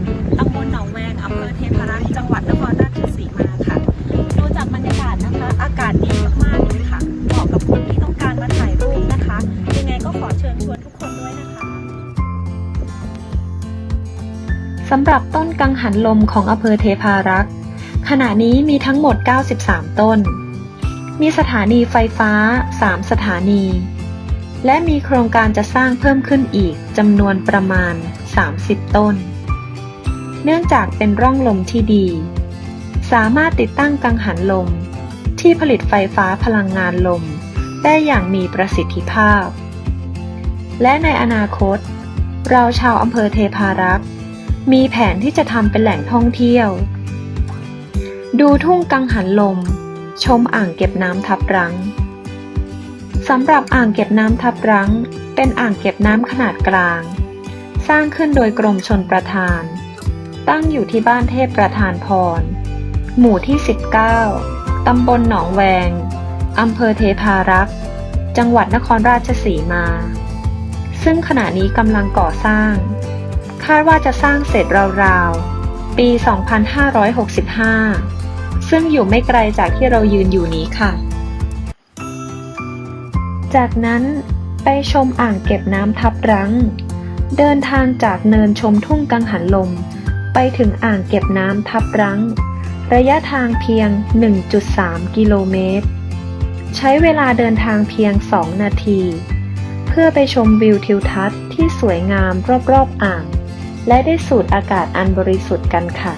ำเภอเทพรักษ์จังหวัดนครราชสีมาค่ะดูจากบรรยากาศนะคะ อากาศดีมากๆเลยค่ะเหมาะกับคนที่ต้องการมาถ่ายรูปนะคะ ยังไงก็ขอเชิญชวนทุกคนด้วยนะคะสำหรับต้นกังหันลมของอำเภอเทพารักษ์ขณะนี้มีทั้งหมด 93 ต้น มีสถานีไฟฟ้า 3 สถานี และมีโครงการจะสร้างเพิ่มขึ้นอีกจำนวนประมาณ 30 ต้น เนื่องจากเป็นร่องลมที่ดี สามารถติดตั้งกังหันลม ที่ผลิตไฟฟ้าพลังงานลม ได้อย่างมีประสิทธิภาพ และในอนาคต เราชาวอำเภอเทพารักษ์มีแผนที่จะทำเป็นแหล่งท่องเที่ยว ดูทุ่งกังหันลม ชมอ่างเก็บน้ำทับรังสำหรับอ่างเก็บน้ำทับรัง เป็นอ่างเก็บน้ำขนาดกลาง สร้างขึ้นโดยกรมชนประทาน ตั้งอยู่ที่บ้านเทพประธานพร หมู่ที่ 19 ตำบลหนองแวง อำเภอเทพารักษ์ จังหวัดนครราชสีมา ซึ่งขณะนี้กำลังก่อสร้าง คาดว่าจะสร้างเสร็จราวๆ ปี 2565 ซึ่งอยู่ไม่ไกลจากที่เรายืนอยู่นี้ค่ะ จากนั้นไปชมอ่างเก็บน้ำทับรังเดินทางจากเนินชมทุ่งกังหันลม ไปถึงอ่างเก็บน้ำทับรังระยะทางเพียง 1.3 กิโลเมตร ใช้เวลาเดินทางเพียง 2 นาที เพื่อไปชมวิวทิวทัศน์ที่สวยงามรอบๆอ่าง และได้สูดอากาศอันบริสุทธิ์กันค่ะ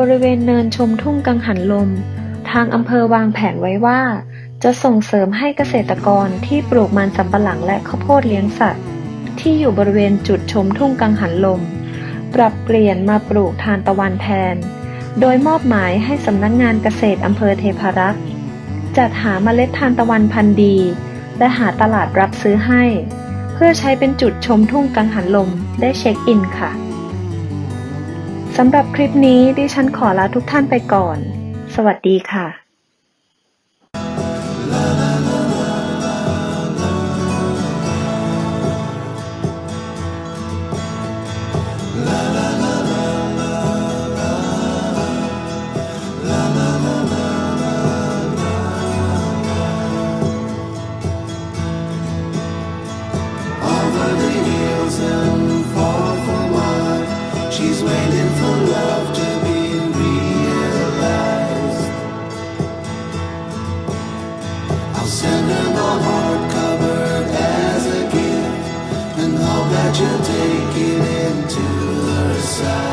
บริเวณเนินชมทุ่งกังหันลม ทางอำเภอวางแผนไว้ว่า จะส่งเสริมให้เกษตรกรที่ปลูกมันสำปะหลังและข้าวโพดเลี้ยงสัตว์ ที่อยู่บริเวณจุดชมทุ่งกังหันลม ปรับเปลี่ยนมาปลูกทานตะวันแทน โดยมอบหมายให้สำนักงงานเกษตรอำเภอเทพารักษ์จัดหาเมล็ดทานตะวันพันธุ์ดี และหาตลาดรับซื้อให้ เพื่อใช้เป็นจุดชมทุ่งกังหันลมได้เช็คอินค่ะ สำหรับคลิปนี้ดิฉันขอลาทุกท่านไปก่อน สวัสดีค่ะ啦啦啦。send him a heart covered as a gift and hope that you'll take it into her side.